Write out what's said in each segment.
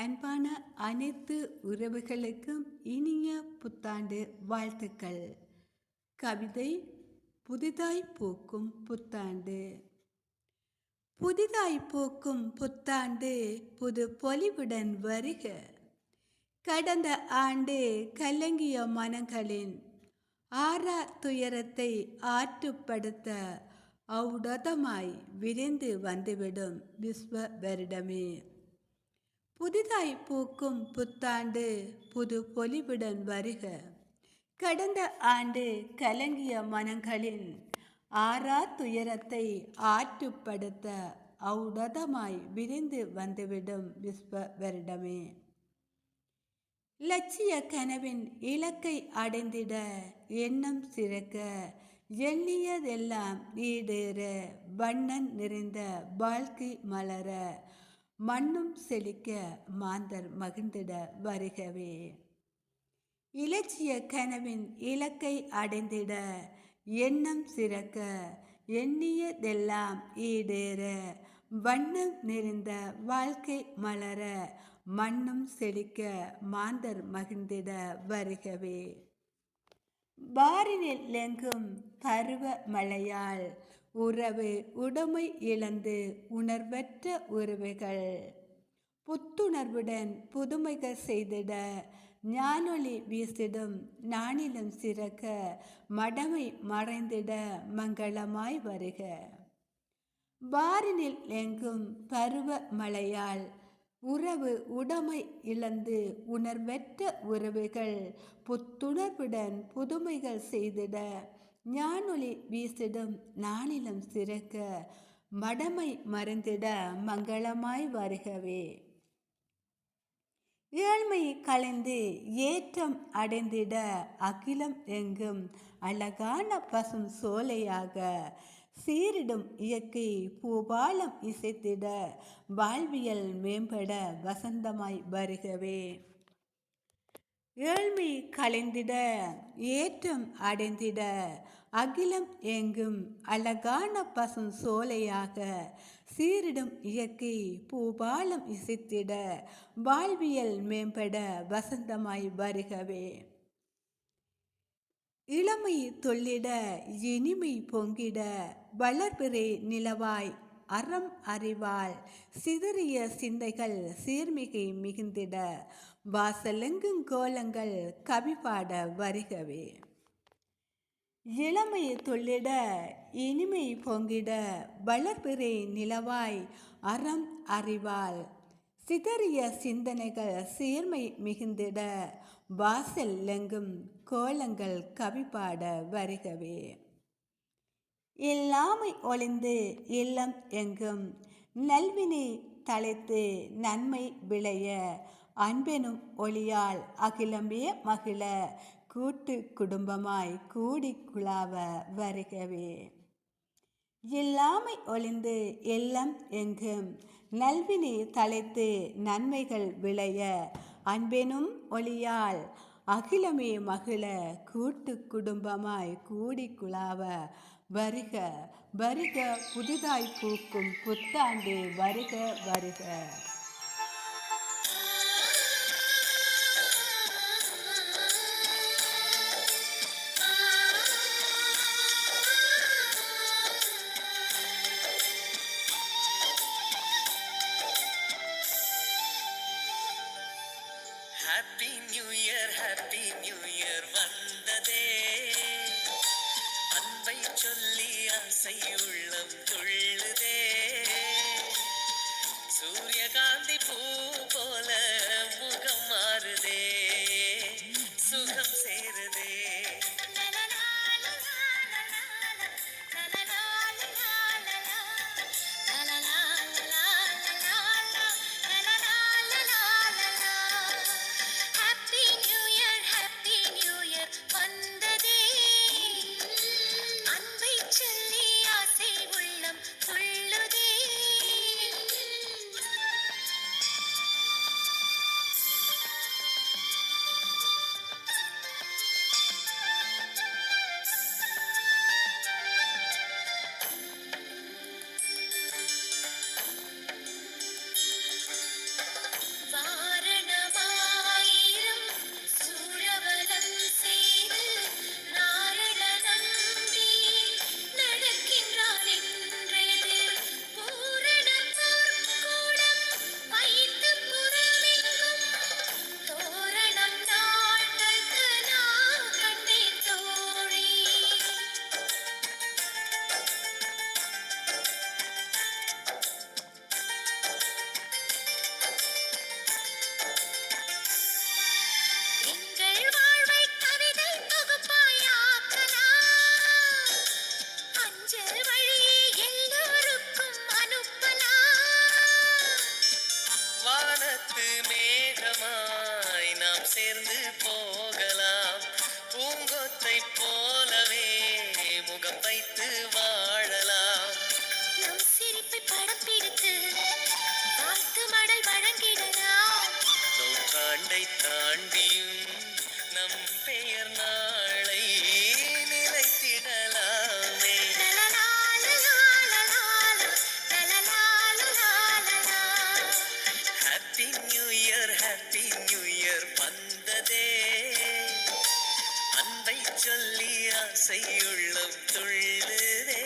அன்பான அனைத்து உறவுகளுக்கும் இனிய புத்தாண்டு வாழ்த்துக்கள். கவிதை புதிதாய் போக்கும் புத்தாண்டு புதிதாய் போக்கும் புத்தாண்டு புது பொலிவுடன் வருக. கடந்த ஆண்டு கலங்கிய மனங்களின் ஆறா துயரத்தை ஆற்றுப்படுத்த ஔடதமாய் விரிந்து வந்துவிடும் விஸ்வ வருடமே. புதிதாய் பூக்கும் புத்தாண்டு புது பொலிவுடன் வருக. கடந்த ஆண்டு கலங்கிய மனங்களின் ஆறா துயரத்தை ஆற்றுப்படுத்த ஔடதமாய் விரிந்து வந்துவிடும் விஸ்வ வருடமே. லட்சிய கனவின் இலக்கை அடைந்திட எண்ணம் சிறக்க எண்ணியதெல்லாம் ஈடேற வண்ணன் நிறைந்த வாழ்க்கை மலர மண்ணும் செழிக்க மாந்தர் மகிழ்ந்திட வருகவே. இலட்சிய கனவின் இலக்கை அடைந்திட எண்ணம் சிறக்க எண்ணியதெல்லாம் ஈடேற. வண்ணம் நிறைந்த வாழ்க்கை மலர மண்ணும் செழிக்க மாந்தர் மகிழ்ந்திட வருகவே. பாரினில் எங்கும் பருவ மழையால் உறவு உடமை இழந்து உணர்வற்ற உறவுகள். புத்துணர்வுடன் புதுமைகள் செய்திட ஞானொளி வீசிடும் நானிலும் சிறக்க மடமை மறைந்திட மங்களமாய் வருக. பாரினில் எங்கும் பருவ மழையால் உறவு உடமை இழந்து உணர்வற்ற உறவுகள். புத்துணர்வுடன் புதுமைகள் செய்திட ஞானொலி வீசிடும் நாளிலும் சிறக்க மடமை மறந்திட மங்களமாய் வருகவே. ஏழ்மை கலைந்து ஏற்றம் அடைந்திட அகிலம் எங்கும் அழகான பசும் சோலையாக சீரிடும் இயற்கை பூபாலம் இசைத்திட வாழ்வியல் மேம்பட வசந்தமாய் வருகவே. ஏழ்மை கலைந்திட ஏற்றம் அடைந்திட அகிலம் எங்கும் அழகான பசும் சோலையாக சீரிடும் இயற்கை பூபாலம் இசைத்திட வாழ்வியல் மேம்பட வசந்தமாய் வருகவே. இளமை தொல்லிட இனிமை பொங்கிட வளர்பிறை நிலவாய் அறம் அறிவால் சிதறிய சிந்தைகள் சீர்மிகை மிகுந்திட வாசலெங்கும் கோலங்கள் கவிபாட வருகவே. இளமை தொல்லிட இனிமை பொங்கிட வளர்பிறை நிலவாய் அறம் அறிவால் சிதறிய சிந்தனைகள் சீர்மை மிகுந்திட வாசல் லெங்கும் கோலங்கள் கவிபாட வருகவே. இல்லாமை ஒளிந்து இல்லம் எங்கும். நல்வினை தலைத்து நன்மை விளைய அன்பெனும் ஒளியால் அகிலமே மகிழ கூட்டு குடும்பமாய் கூடி குழாவ வருகவே. இல்லாமை ஒளிந்து எல்லாம் எங்கும். நல்வினை தலைத்து நன்மைகள் விளைய அன்பெனும் ஒளியால் அகிலமே மகிழ கூட்டு குடும்பமாய் கூடி குழாவ வருக வருக புதிதாய் பூக்கும் புத்தாண்டு வருக வருக. Happy new year happy new year வந்ததே. சொல்லி ஆசையுள்ளம் துள்ளுதே. சூரியகாந்தி பூ போல முக நேரமாய் நாம் சேர்ந்து போகலாம். பூங்கொத்தை போலவே முகம் வைத்து வாழலாம். நம் சிரிப்பை படம் பிடித்து வாழ்த்து மடல் வழங்கிடலாம். நூற்றாண்டை தாண்டியும் நம் பெயர் நாளை இயர் ஹாப்பி நியூ இயர் வந்ததே. அன்பை சொல்லி ஆசை துள்ளுதே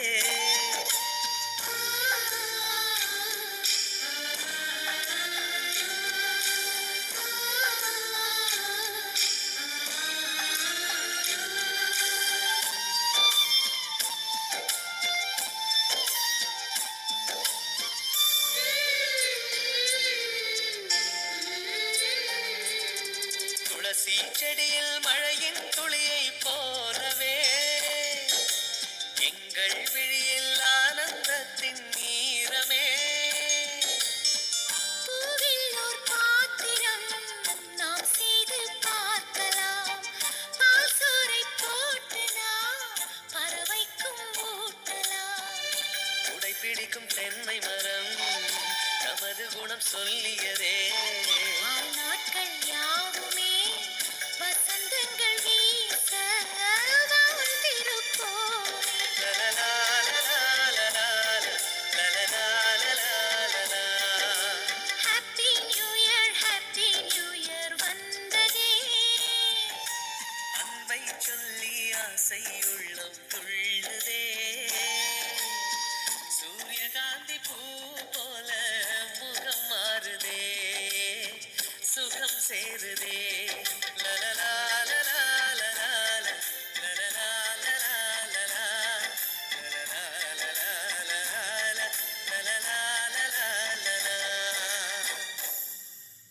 துளசி செடியில் மழையின் துளியை போலவே எங்கள் விழியில் ஆனந்தத்தின் நீரமே பிடிக்கும் தென்னை மரம் நமது குணம் சொல்லியதே. சேருதே